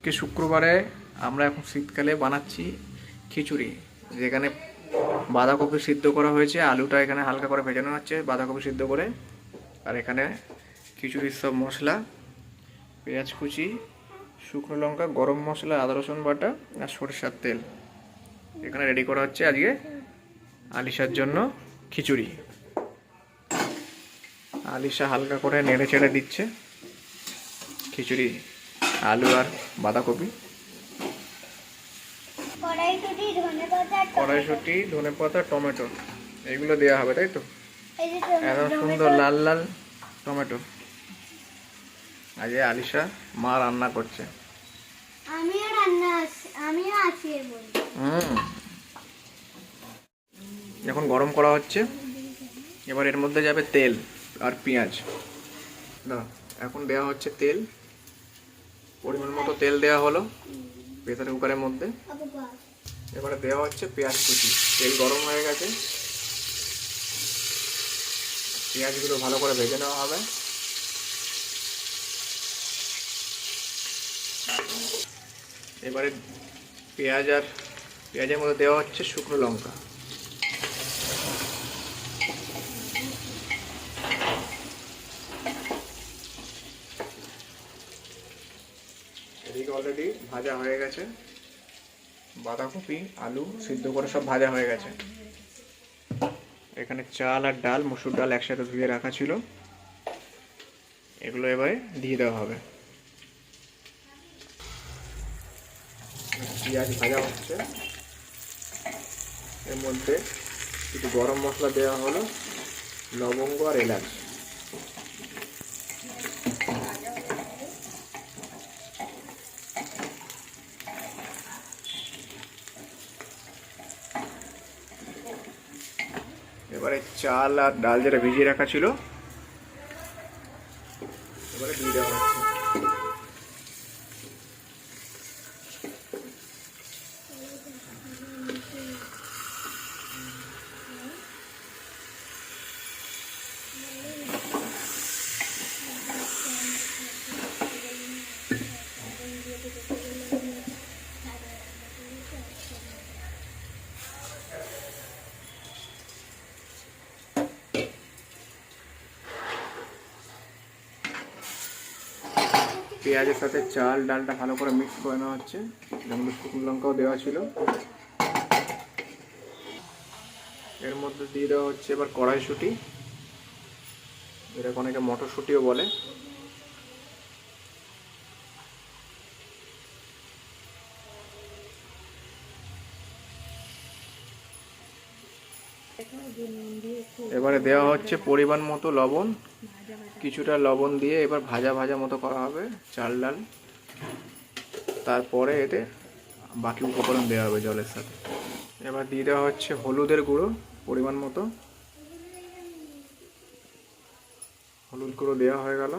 আজকে শুক্রবারে আমরা এখন শীতকালে বানাচ্ছি খিচুড়ি, যেখানে বাঁধাকপি সিদ্ধ করা হয়েছে, আলুটা এখানে হালকা করে ভেজানো হচ্ছে বাঁধাকপি সিদ্ধ করে, আর এখানে খিচুড়ির সব মশলা, পেঁয়াজ কুচি, শুকনো লঙ্কা, গরম মশলা, আদা রসুন বাটা আর সরষের তেল। এখানে রেডি করা হচ্ছে আজকে আলিশার জন্য খিচুড়ি। আলিশা হালকা করে নেড়ে চেড়ে দিচ্ছে খিচুড়ি। আলু আর বাঁধাকপি। কড়াইশুটি ধনে পাতা টমেটো। এগুলো দেওয়া হবে তাই তো? এত সুন্দর লাল লাল টমেটো। আজ আলিশা মা রান্না করছে। আমিও রান্না আমিও আছি হুম। এখন গরম করা হচ্ছে এবার এর মধ্যে যাবে তেল আর পেঁয়াজ। না এখন দেওয়া হচ্ছে তেল। পরিমাণ মতো তেল দেওয়া হলো প্রেসার কুকারের মধ্যে। এবারে দেওয়া হচ্ছে পেঁয়াজ কুচি। তেল গরম হয়ে গেছে। পেঁয়াজগুলো ভালো করে ভেজে নেওয়া হবে। এবারে পেঁয়াজ আর, পেঁয়াজের মধ্যে দেওয়া হচ্ছে শুকনো লঙ্কা। এদিকে অলরেডি ভাজা হয়ে গেছে। বাঁধাকপি, আলু সিদ্ধ করে সব ভাজা হয়ে গেছে। এখানে চাল আর ডাল, মসুর ডাল একসাথে ধুয়ে রাখা ছিল। এগুলো এবারে দিয়ে দেওয়া হবে। পেঁয়াজ ভাজা হচ্ছে। এর মধ্যে কিছু গরম মশলা দেওয়া হলো, লবঙ্গ আর এলাচ। এবারে চাল আর ডাল যেটা ভিজিয়ে রাখা ছিল এবারে দিয়ে দেওয়া হচ্ছে। পেঁয়াজের সাথে চাল, ডালটা ভালো করে মিক্স করে নেওয়া হচ্ছে। যেমন শুকনো লঙ্কাও দেওয়া ছিল। এর মধ্যে দিয়ে দেওয়া হচ্ছে এবার কড়াইশুঁটি। এটাকে অনেকে মটরশুঁটিও বলে। এবারে দেওয়া হচ্ছে পরিমাণ মতো লবণ। কিছুটা লবণ দিয়ে এবার ভাজা ভাজা মতো করা হবে, চাল ডাল। তারপরে এতে বাকি উপকরণ দেওয়া হবে জলের সাথে। এবার দিয়ে দেওয়া হচ্ছে হলুদের গুঁড়ো পরিমাণ মতো। হলুদ গুঁড়ো দেওয়া হয়ে গেল।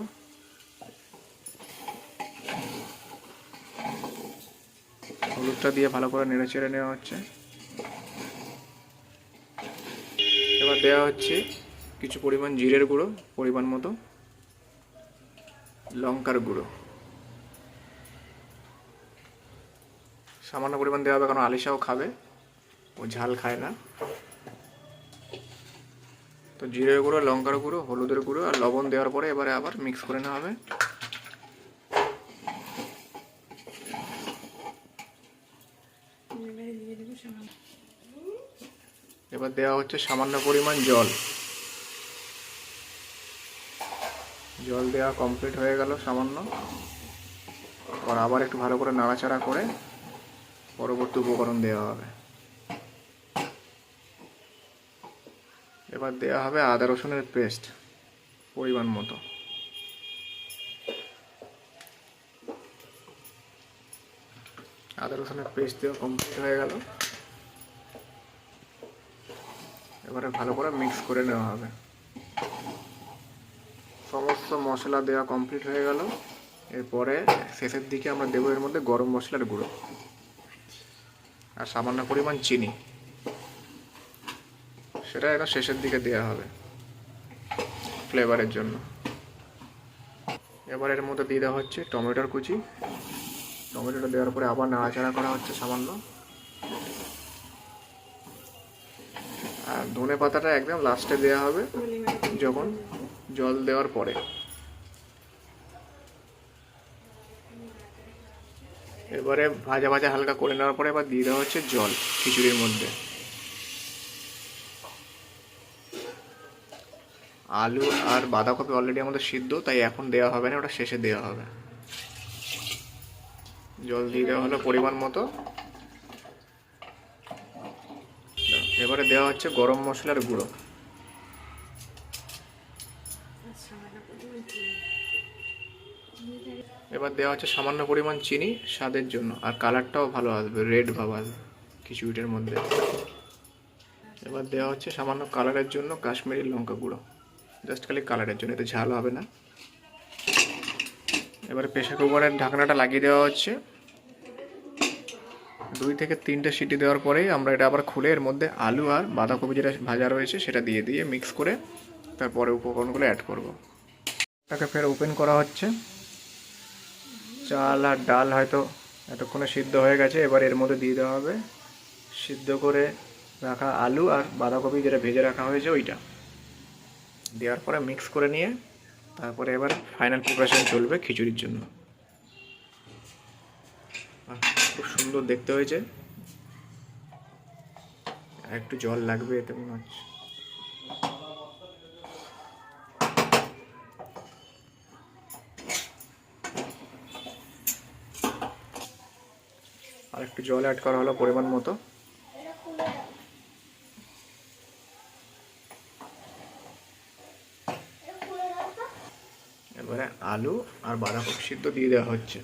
হলুদটা দিয়ে ভালো করে নেড়ে চেড়ে নেওয়া হচ্ছে। এবার দেওয়া হচ্ছে কিছু পরিমাণ জিরের গুঁড়ো পরিমাণ মতো। লঙ্কার গুঁড়ো। সামান্য পরিমাণ দেওয়া হবে, কারণ আলিশাও খাবে। ও ঝাল খায় না। তো জিরের গুঁড়ো, লঙ্কার গুঁড়ো, হলুদের গুঁড়ো আর লবণ দেওয়ার পরে এবারে আবার মিক্স করে নেওয়া হবে। এবার দেওয়া হচ্ছে সামান্য পরিমাণ জল। জল দেওয়া কমপ্লিট হয়ে গেল সামান্য। আর আবার একটু ভালো করে নাড়াচাড়া করে পরবর্তী উপকরণ দেওয়া হবে। এবার দেওয়া হবে আদা রসুনের পেস্ট পরিমাণ মতো। আদা রসুনের পেস্ট দেওয়া কমপ্লিট হয়ে গেল। এবারে ভালো করে মিক্স করে নেওয়া হবে। সমস্ত মশলা দেওয়া কমপ্লিট হয়ে গেল। এরপরে শেষের দিকে আমরা দেবো এর মধ্যে গরম মশলার গুঁড়ো আর সামান্য পরিমাণ চিনি। সেটা এটা শেষের দিকে দেওয়া হবে ফ্লেভারের জন্য। এবার এর মধ্যে দিয়ে দেওয়া হচ্ছে টমেটোর কুচি। টমেটোটা দেওয়ার পরে আবার নাড়াচাড়া করা হচ্ছে সামান্য। আর ধনে পাতাটা একদম লাস্টে দেওয়া হবে যখন জল দেওয়ার পরে এবারে ভাজা ভাজা হালকা করে নেওয়ার পরে এবার দিয়ে দেওয়া হচ্ছে জল খিচুড়ির মধ্যে। আলু আর বাঁধাকপি অলরেডি আমাদের সিদ্ধ, তাই এখন দেওয়া হবে না, ওটা শেষে দেওয়া হবে। জল দিয়ে দেওয়া হলো পরিমাণ মতো। এবারে দেওয়া হচ্ছে গরম মশলার গুঁড়ো। এবার দেওয়া হচ্ছে সামান্য পরিমাণ চিনি স্বাদের জন্য। আর কালারটাও ভালো আসবে, রেড ভাব আসবে খিচুড়িটার মধ্যে। এবার দেওয়া হচ্ছে সামান্য কালারের জন্য কাশ্মীরি লঙ্কা গুঁড়ো। জাস্ট খালি কালারের জন্য, এতে ঝাল হবে না। এবারে প্রেশার কুকারের ঢাকনাটা লাগিয়ে দেওয়া হচ্ছে। দুই থেকে তিনটে সিটি দেওয়ার পরেই আমরা এটা আবার খুলে এর মধ্যে আলু আর বাঁধাকপি যেটা ভাজা রয়েছে সেটা দিয়ে দিয়ে মিক্স করে তারপরে উপকরণগুলো অ্যাড করব। তাকে ফের ওপেন করা হচ্ছে। চাল আর ডাল হয়তো এতক্ষণে সিদ্ধ হয়ে গেছে, এবার এর মধ্যে দিয়ে দেওয়া হবে। সিদ্ধ করে রাখা আলু আর বাঁধাকপি যেটা ভেজে রাখা হয়েছে ওইটা। দেওয়ার পরে মিক্স করে নিয়ে তারপরে এবার ফাইনাল প্রিপারেশন চলবে খিচুড়ির জন্য। খুব সুন্দর দেখতে হয়েছে। একটু জল লাগবে, এতে মনে হচ্ছে। জল অ্যাড করা হলো পরিমাণ মতো। এবারে আলু আর বাঁধাকপি সিদ্ধ দিয়ে দেওয়া হচ্ছে।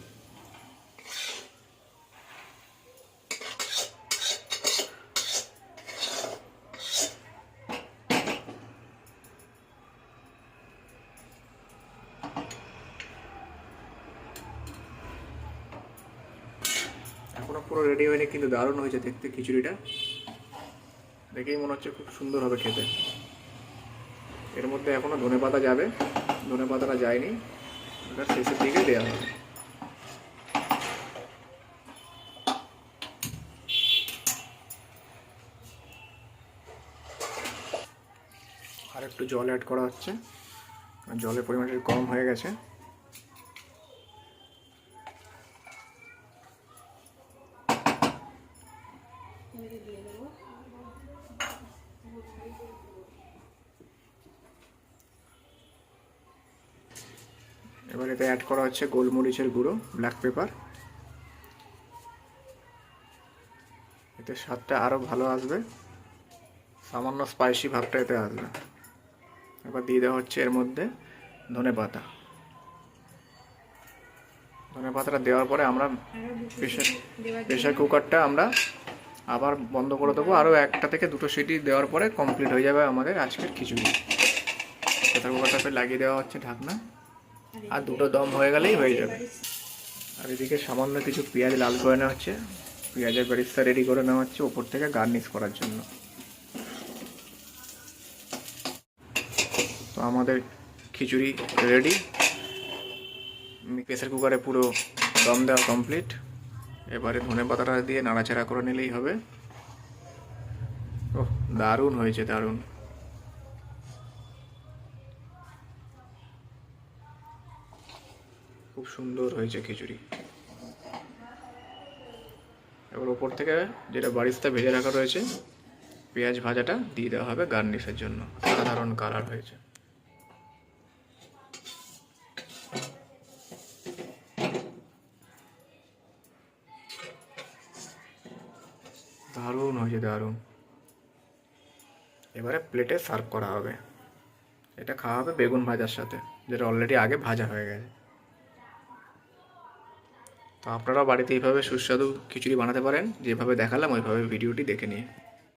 এখনও পুরো রেডি হয়নি, কিন্তু দারুণ হয়েছে দেখতে খিচুড়িটা। দেখেই মনে হচ্ছে খুব সুন্দর হবে খেতে। এর মধ্যে এখনও ধনে পাতা যাবে ধনে পাতাটা যায়নি। ওটা শেষের দিকে দেওয়া হবে। আর একটু জল অ্যাড করা হচ্ছে। জলের পরিমাণটা কম হয়ে গেছে। এবার এতে অ্যাড করা হচ্ছে গোলমরিচের গুঁড়ো ব্ল্যাক পেপার এতে স্বাদটা আরও ভালো আসবে। সামান্য স্পাইসি ভাবটা এতে আসবে। এবার দিয়ে দেওয়া হচ্ছে এর মধ্যে ধনে পাতা। ধনে পাতাটা দেওয়ার পরে আমরা প্রেশার প্রেশার কুকারটা আমরা আবার বন্ধ করে দেবো। আরও একটা থেকে দুটো সিটি দেওয়ার পরে কমপ্লিট হয়ে যাবে আমাদের আজকের খিচুড়ি। প্রেশার কুকারটা ফের লাগিয়ে দেওয়া হচ্ছে ঢাকনা। আর দুটো দম হয়ে গেলেই হয়ে যাবে। আর এদিকে সামান্য কিছু পেঁয়াজ লাল করে নেওয়া হচ্ছে। পেঁয়াজের বেরিস্তা রেডি করে নেওয়া হচ্ছে ওপর থেকে গার্নিশ করার জন্য। তো আমাদের খিচুড়ি রেডি প্রেসার কুকারে পুরো দম দেওয়া কমপ্লিট এবারে ধনে পাতাটা দিয়ে নাড়াচাড়া করে নিলেই হবে। ও দারুণ হয়েছে, দারুণ। খুব সুন্দর হয়েছে খিচুড়ি। এবার ওপর থেকে যেটা বাড়িতে ভেজে রাখা রয়েছে, পেঁয়াজ ভাজাটা দিয়ে দেওয়া হবে গার্নিশের জন্য। সাধারণ কালার হয়েছে। দারুণ হয়েছে, দারুণ। এবারে প্লেটে সার্ভ করা হবে। এটা খাওয়া হবে বেগুন ভাজার সাথে, যেটা অলরেডি আগে ভাজা হয়ে গেছে। তো আপনারাও বাড়িতে এইভাবে সুস্বাদু খিচুড়ি বানাতে পারেন, যেভাবে দেখালাম ওইভাবে ভিডিওটি দেখে নিয়ে।